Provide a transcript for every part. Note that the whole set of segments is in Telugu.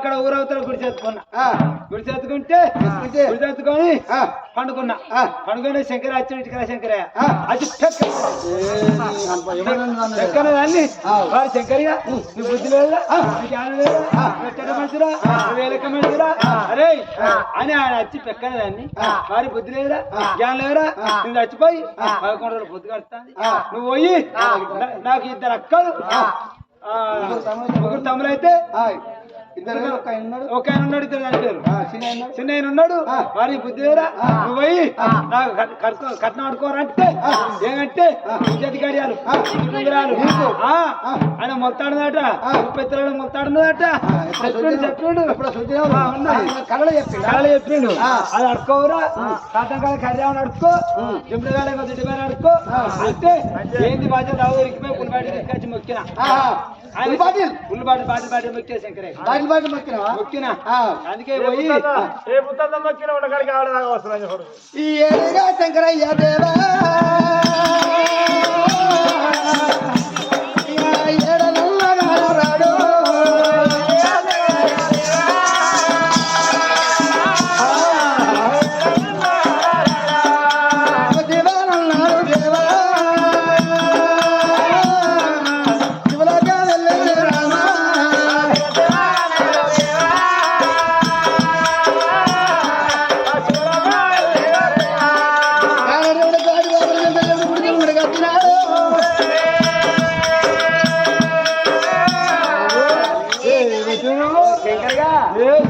అక్కడ ఊరవతల గుడి చేతుకున్నా. ఆ, గుడి చేతుకుంటే చేసుకుంటే? గుడి చేతుకొని ఆ, పండుకున్నా. పండుకొని శంకర వచ్చి ఇంటికి శంకరయ్య. అది చెక్కన దాన్ని శంకరయ్య నీ బుద్ధి లేదా? పెట్టక మంచిరా వేలక మంచిరా అరే అని ఆయన వచ్చి పెక్కన దాన్ని వారి బుద్ధి లేదా జ్ఞానం లేరా నేను చచ్చిపోయి పదకొండు రోజులు బుద్ధి కడుతుంది నువ్వు పోయి నాకు ఇద్దరు అక్కలు ముగ్గురు తమ్ములు అయితే ఇద్దరు ఒక ఆయన ఉన్నాడు. ఒక ఆయన ఉన్నాడు ఇద్దరు చిన్న ఆయన ఉన్నాడు. వారి బుద్ధి లేరా నువ్వు పోయి నాకు కట్నం ఆడుకోరంటే ఏమంటే ఇజ్జతి గడియాలు ఉంగరాలు. ఆయన మొత్తాడుదట పెత్తనాడు మొత్తాడున్నదట. చెప్పిండు చెప్పిండు. కళలు చెప్పిండు చాలా చెప్పిండు. అది అడుకోవురా కాటం కాదు కర్యావని అడుకో ఎప్పుడు కాలే అడుకో అంటే ఏంది బాధ్యత? రావు ఇరికిపోయి పులిబాటి తీసుకొచ్చి మొక్కిన. ఆయన బాటి బాటి మొక్కే శంకరే. బాటిల్ మొక్కినవా మొక్కిన ఆ. అందుకే పోయి ఈ ఏడుగా శంకరయ్య దేవా.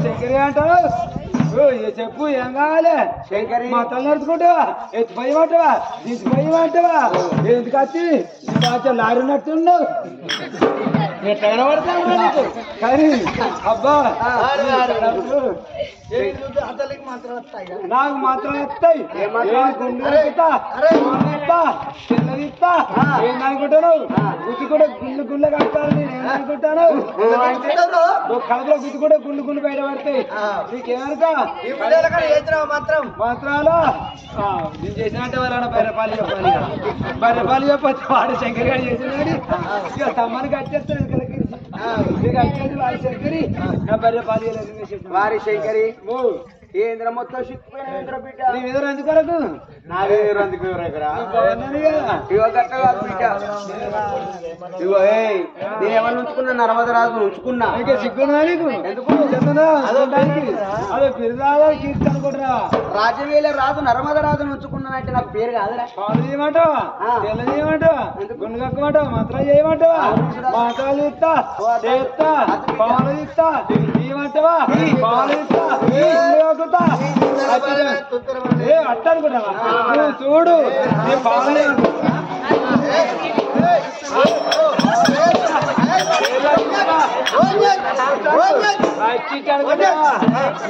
శంకరి అంటావు ఓ, ఏ చెప్పు ఏం కావాలి? శంకరి. మా తల్లి నడుచుకుంటావా ఎత్తి పోయమంటావా తీసి పోయమంటావా ఎందుకు వచ్చి? లారీ నట్టున్నావు ఎట్లా కనబడతావు నీకు? కానీ అబ్బా నాకు మాత్రం వస్తాయి. ఏం గుండు కలుపుతా, ఇస్తా, చిన్నది ఇస్తా. ఏందనుకుంటాను గుడ్డు కూడా గుళ్ళు గుళ్ళ కట్టాలి నేను ఏమనుకుంటాను నువ్వు కడుపులో గుడ్డు కూడా గుళ్ళు గుళ్ళు బయట పడతాయి నీకేమనుక మాత్రం? మాత్రాలు? నేను చేసినట్టే వాళ్ళ బైరపాలి చెప్పాలి బైరపాలి చెప్పొచ్చు వాడు శంకర్ గారు చేసినాడు ఇక తమ్మని కట్టేస్తాడు ఇక్కడికి ఇక కట్టేది వాడి శంకరి నా బైరపాలి వారి శంకరి ఓ ఏంద్ర మొత్తం సిక్కిపోయిన ఏంద్ర బిడ్డ? నీ మీద రంది కొరకు నాదే రందుకు దగ్గర బాగున్నాను కదా ఇగో గట్ట కాదు బిడ్డ. ఇగో ఏయ్ నేను ఎవరిని ఉంచుకున్నా? ఉంచుకున్నా ఇంకా నీకు? ఎందుకు? అదే కీర్తి అనుకుంటున్నా రాజవేల రాజు నర్మదరాజును ఉంచుకున్నానంటే నాకు పేరు కాదురా. పాలు చేయమంటావా. తెల్ల చేయమంటావా? గుండు కక్కమంటావా మంత్రాలు చేయమంటావా? మంత్రాలు ఇస్తా చేస్తా పాలు ఇస్తా తీయమంటావా పాలు ఇస్తా గుండు కక్కుతా ఏ అట్ట అనుకుంటావా నువ్వు చూడు పాలు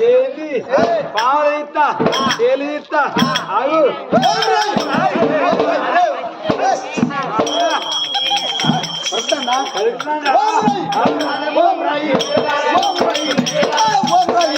ఏంది పాలు ఇస్తా తేలి ఓం రాయి. ఓం రాయి. ఓం రాయి.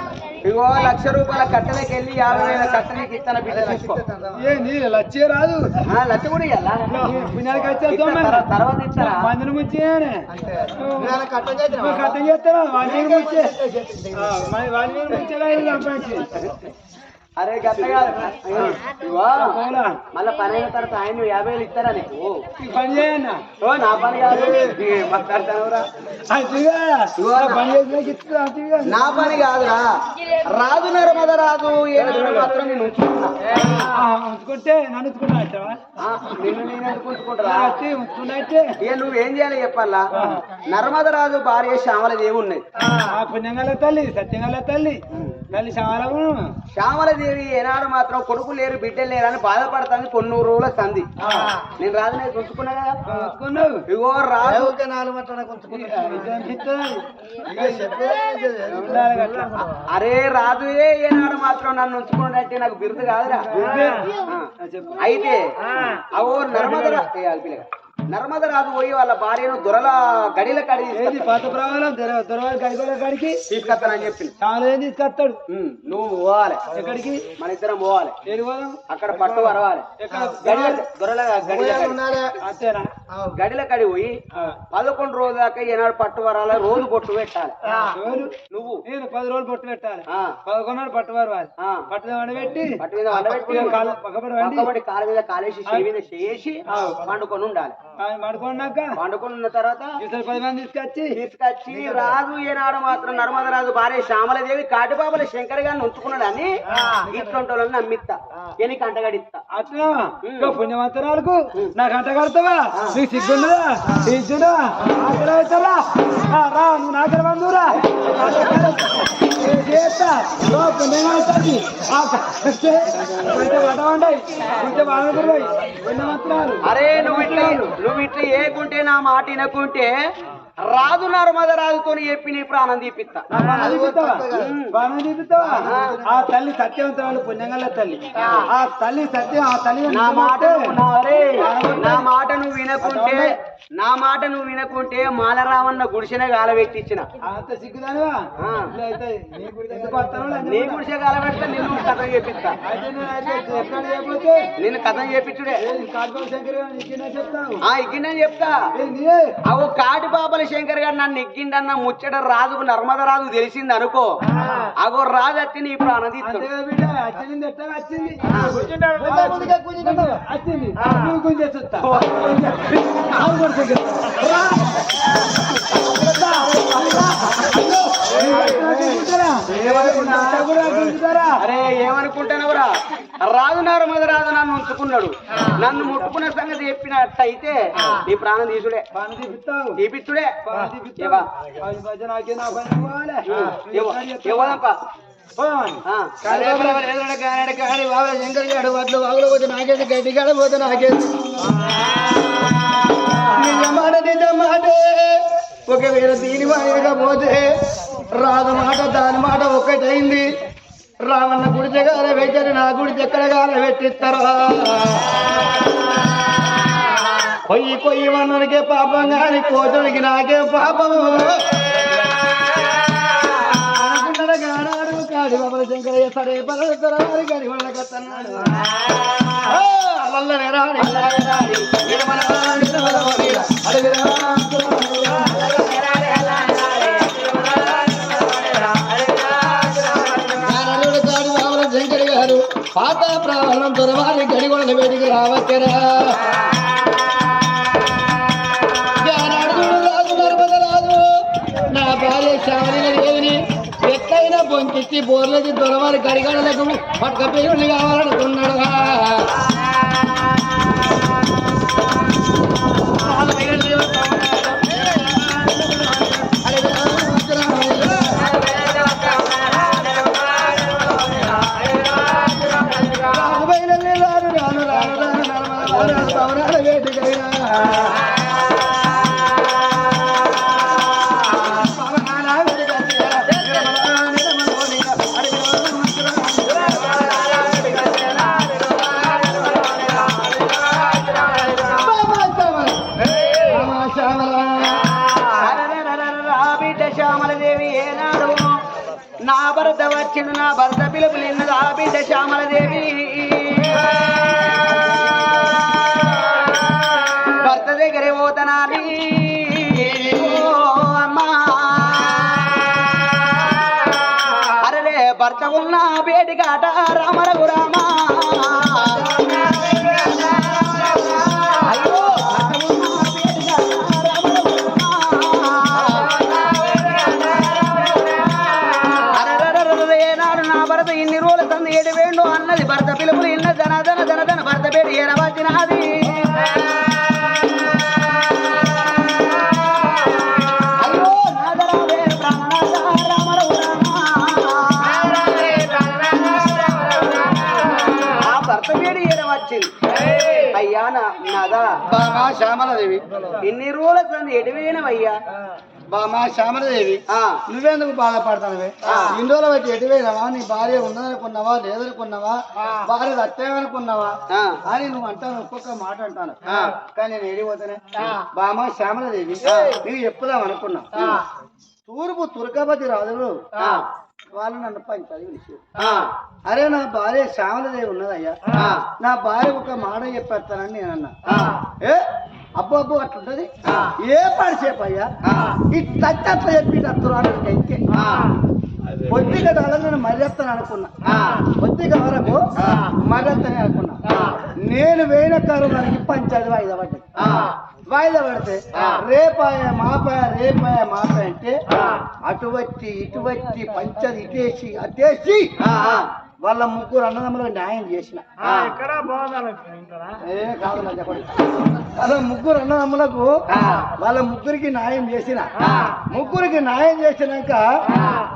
ఇగో లక్ష రూపాయల కట్టలకి వెళ్ళి యాభై వేల కట్టలకి ఇస్తాను బిడ్డ తీసుకో. లచ్చే రాదు. లక్ష కూడా వచ్చేస్తాం తర్వాత ఇస్తారా మందిని ముచ్చేయనే నువ్వు కట్టం చేస్తారా ముచ్చే అరే గట్ల కాదు. మళ్ళా పని అయిన తర్వాత ఆయన నువ్వు యాభై వేలు ఇస్తారా నీకు? పని చేయన్నా? ఓ నా పని కాదు. అతిగా నా పని కాదురా. రాజు నర్మద రాజు ఏడుగురు మాత్రం నేను ఉంచుకుంటే. నన్ను నిన్ను నేను ఇక నువ్వేం చేయాలి చెప్పాలా? నర్మద రాజు భార్య శ్యామలదేవి ఉన్నది. ఆ పుణ్యంగల తల్లి సత్యంగల తల్లి. తల్లి శాలము శ్యామలదేవి ఏనాడు మాత్రం కొడుకు లేరు బిడ్డలు లేరు అని బాధపడతాను కొన్ని రోజుల సంధి నేను రాజు. నేను ఉంచుకున్నా కదా ఇగో. అరే రాజుయే ఏనాడు మాత్రం నన్ను ఉంచుకున్నట్టే నాకు బిరుదు కాదురా. అయితే అవో నర్మద రా- ఏ, అల్పిలగా. నర్మద రాజు పోయి వాళ్ళ భార్యను దొరల గడిల కడి పాత ప్రవాహం దొరవారి గడిగోల కాడికి తీసుకొస్తానని చెప్పింది చాలా ఏం తీసుకొస్తాడు? నువ్వు పోవాలి. ఎక్కడికి? మన ఇద్దరం పోవాలి. పోదాం? అక్కడ పట్టు వరవాలి. దొరల గడిల. అంతేనా? గడిల కడి పోయి. పదకొండు రోజుల దాకా ఏనాడు పట్టు వరాల రోజు పొట్టు పెట్టాలి. నువ్వు. నేను పది రోజులు పట్టు పెట్టాలి. పదకొండు పట్టువారు. పట్టు వండబెట్టి పట్టు మీద వండబెట్టి కాలు మీద కాలేసి మీద చేసి పండుకొని ఉండాలి. ఆయన మడుకున్నాక పండుకొని ఉన్న తర్వాత పది మంది తీసుకొచ్చి తీసుకొచ్చి రాజు ఏనాడు మాత్రం నర్మద రాజు భార్య శ్యామలదేవి కాటిబాబుల శంకర్ గారిని ఉంచుకున్నాడని ఇట్లాంటి వాళ్ళని నమ్మిత్తా. ఎనికి అంటగడిస్తా అట్లా? ఇంకా పుణ్యవంతరాలకు నాకు అంట కడతావా? నీకు సిగ్గున్నదా సిగ్గునా? ఆకలి అవుతారా? రా, రా నువ్వు నాకర బంధువురా. చేస్తా. ఓ పుణ్యవంతాన్ని కొంచెం పడవండి కొంచెం బాగుంటాయి పుణ్యవంతరాలు అరే నువ్వు ఇట్లా నువ్వు ఇట్లా ఏకుంటే నా మాట వినకుంటే రాజు నర్మద రాజుతో చెప్పి నీ ప్రాణం తీపిస్తా. చూపిస్తావా? ఆ తల్లి సత్యవంతరాలు పుణ్యంగల తల్లి. ఆ. తల్లి సత్యం ఆ తల్లి నా మాట నువ్వు- నా- మాట నువ్వు వినకుంటే నా మాట నువ్వు వినకుంటే మాలరామన్న గుడిసెనే గాలబెట్టించిన. అంత సిగ్గుదానివా? నీ. గుడిసె గాలబెడితే నిన్ను కథం చేపిస్తా. నిన్ను కథం చేపించుడే. చెప్తా. అవు కాటి శంకర్ గారు నన్ను ఎక్కిండన్న ముచ్చట రాజుకు నర్మద రాజు తెలిసింది అనుకో. అగో రాజు వచ్చి నీ ప్రాణం తీస్తాడు. అంతేగా బిడ్డ వచ్చింది ఎట్లా వచ్చింది వచ్చింది నువ్వు గుంజే. చూస్తా అవును కూడా శంకర్. రా. గుంజుతారా? అంతా కూడా గుంజుతారా? అరే ఏమనుకుంటానవరా రాజు నర్మద రాజు నన్ను ఉంచుకున్నాడు నన్ను ముట్టుకున్న సంగతి చెప్పినట్టయితే నీ ప్రాణం తీసుడే తీపిచ్చుడే ఇవ్వదప్పా. శంకర్ గారు వడ్లు వాగులో పోతే నాకేది గడ్డి కాడ పోతే నాకేది నిజమాట నిజమాటే ఒకవేళ దీని వాయకపోతే రాదు మాట దాని మాట ఒక్కటైంది రామన్న గుడి జగాల పెట్టని నా గుడి ఎక్కడ పెట్టిస్తారా? కొయ్యి కొయ్యి మన్నునికే పాపం గాని కోతుడికి నాకే పాపము అనుకున్నాడు కాడి బాబల శంకరయ్య సరే పదవుతారా వారి గడి అల్లల్లనే అడవిరా పాత ప్రాణం దొరవాలి గడిగొండ వేడికి రావచ్చరా. జానాడుగుడు రాజు రాజు. నా భార్య శ్యామలిన దేవిని. పొంకిచ్చి బోర్లది దొరవారి గడిగడలకు. పట్క పేరుని బిడ్డ శ్యామలదేవి ఏనాడు? నా భర్త వచ్చిండు నా భర్త పిలుపులిన్నది ఆ బిడ్డ శ్యామలదేవి? భర్త దగ్గరే పోతనాని ఓ భర్త ఉన్న బేటి కాట రామరఘు రామా? అయ్యా నా నాదా? బామా శ్యామలదేవి ఇన్ని రోజుల సంది ఎటువైనవయ్యా బామా శ్యామలదేవి ఆ, నువ్వెందుకు బాధపడతానవే? రోజులు బట్టి ఎటువైనవా? నీ భార్య ఉన్నదనుకున్నావా లేదనుకున్నావా? భార్య సత్యమనుకున్నావా అని నువ్వు అంటాను ఒక్కొక్క మాట అంటాను. కానీ నేను ఏడిపోతానే బామా శ్యామలదేవి నువ్వు చెప్పుదాం అనుకున్నా. తూర్పు తురకపతి రాజులు వాళ్ళు నన్ను పంచాలి విషయం ఆ, అరే నా భార్య శ్యామలదేవి ఉన్నదయ్యా. నా భార్య ఒక మాట చెప్పేస్తానని నేను అన్నా. ఏ? అబ్బో అబ్బో అట్లుంటది. ఏ పని సేపు అయ్యా? ఇట్లా అట్లా చెప్పి ఆ, కొద్దిగా డాలర్ నేను మర్యాదను అనుకున్నా. ఆ, కొద్దిగా వరకు మర్యాదనే అనుకున్నా. నేను వేయిన కారణానికి పంచాయతీ వాయిదా పడ్డది. ఆ, వాయిదా పడితే రేపాయ మాపాయ రేపాయ మాపాయ అంటే అటు వచ్చి ఇటు వచ్చి పంచది ఇటేసి అటేసి. ఆ. వాళ్ళ ముగ్గురు అన్నదమ్ములకు న్యాయం చేసిన. వాళ్ళ ముగ్గురు అన్నదమ్ములకు. వాళ్ళ ముగ్గురికి న్యాయం చేసిన. ముగ్గురికి న్యాయం చేసినాక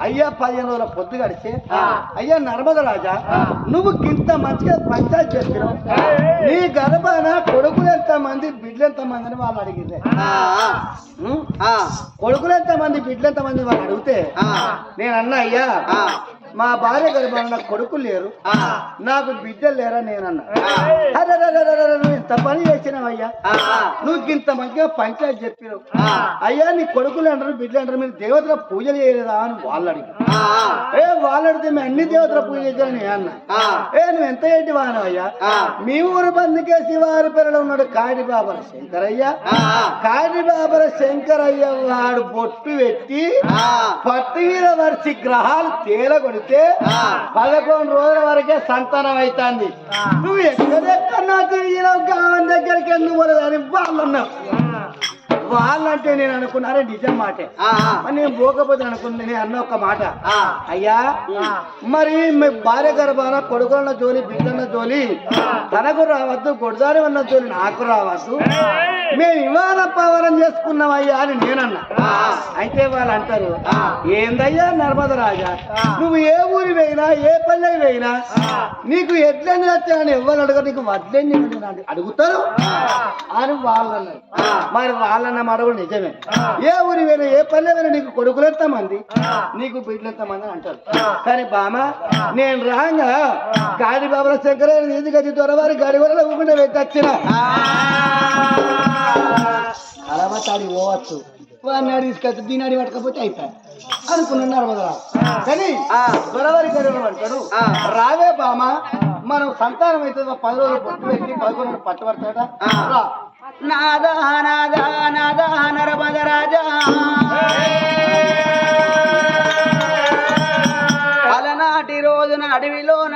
అయ్యా పదిహేను రోజుల పొద్దు గడిచి అయ్యా నర్మద రాజా నువ్వు ఇంత మంచిగా పంచాయతీ చేస్తున్నావు నీ గర్భాన కొడుకులు ఎంత మంది బిడ్డలు ఎంత మంది అని వాళ్ళు అడిగింది కొడుకులు ఎంత మంది బిడ్డలు ఎంత మంది వాళ్ళు అడిగితే నేను అన్నా అయ్యా. మా భార్య గర్భాన నాకు కొడుకులు లేరు. నాకు బిడ్డలు లేరా నేనన్నా. నువ్వు ఇంత పని చేసినావయ్యా. నువ్వు ఇంత మంచిగా పంచాయతీ చెప్పినావు. అయ్యా నీ కొడుకులు అంటారు బిడ్డలు అంటారు మీరు దేవతల పూజలు చేయలేదా అని వాళ్ళు అడిగి ఏ వాళ్ళు అడిగితే మేము అన్ని దేవతల పూజ నేను అన్నా. ఏ నువ్వు ఎంత ఏంటి వాను అయ్యా ఆ. మీ ఊరు బందుకే శివారి పేరులో ఉన్నాడు కాడి బాబర శంకరయ్య. కాడి బాబర శంకరయ్య వాడు బొట్టు పెట్టి ఆ. పట్టు మీద వరిసి గ్రహాలు తేల కొడితే. పదకొండు రోజుల వరకే సంతానం అవుతుంది నువ్వు ఎక్కడెక్కడన్నా తిరిగినావు గావం దగ్గరికి ఎందుకు పోలేదని వాళ్ళు అన్నావు వాళ్ళంటే నేను అనుకున్నారే నిజం మాటే. నేను పోకపోతే అనుకున్నా నేను అన్న ఒక మాట. అయ్యా మరి మీ భార్య గర్భాన కొడుకున్న జోలి బిడ్డన్న జోలి తనకు రావద్దు గొడ్దారి ఉన్న జోలి నాకు రావద్దు. మేము ఇవాళ పవరం చేసుకున్నామయ్యా అని నేనన్నా. అయితే వాళ్ళు అంటారు ఏందయ్యా నర్మద రాజా నువ్వు ఏ ఊరి పోయినా ఏ పల్లెకి పోయినా నీకు ఎడ్లెన్ని వచ్చాయని ఎవరు అడగరు నీకు వడ్లెన్ని అని అడుగుతారు. అని వాళ్ళు అన్నారు మరి వాళ్ళన్న మాట కూడా నిజమే. ఏ ఊరి పోయినా ఏ పల్లె పోయినా నీకు కొడుకులు ఎంత మంది? నీకు బిడ్డలు ఎంత మంది అంటారు. కానీ బామ నేను రాగా గాడి బాబుల శంకర ఇది గది దొరవారి గాడి కూడా ఊకుండా పెట్టొచ్చిన అలా తాడి పోవచ్చు. అడిగి తీసుకొచ్చి దీని అడిగి పట్టకపోతే అయిపోయి. అనుకున్నాడు కదా కానీ. దొరవారి అంటాడు ఆ. రావే బామ మనం సంతానం అయితే పది రోజులు పొట్టు పెట్టి పదకొండు పట్టుబడతాడా. నాదా నాదా నాదా నరమద రాజా అలనాటి రోజున అడవిలోన?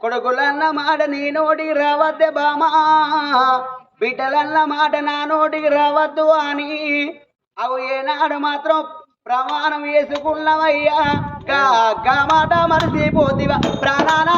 కొడుకులన్న మాట నీ నోటికి రావద్దే బామా. బిడ్డలన్న మాట నా నోటికి రావద్దు అని. అవు ఏనాడు మాత్రం ప్రమాణం వేసుకున్నవయ్యా గా మాట మరిచిపోతివా. ప్రాణాన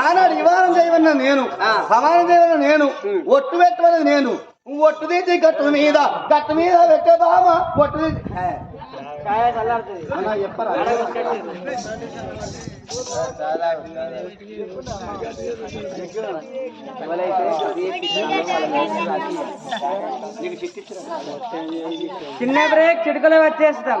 ఆనాడు ఇవాళం చేయవన్న నేను. సమానం చేయవన్న నేను. ఒట్టు పెట్టవన్న నేను. ఒట్టు తీసి గట్టు మీద గట్టు మీద పెట్టే బామ ఒట్టు తీసి. చిన్న బ్రేక్ చిటుకలో వచ్చేస్తాం.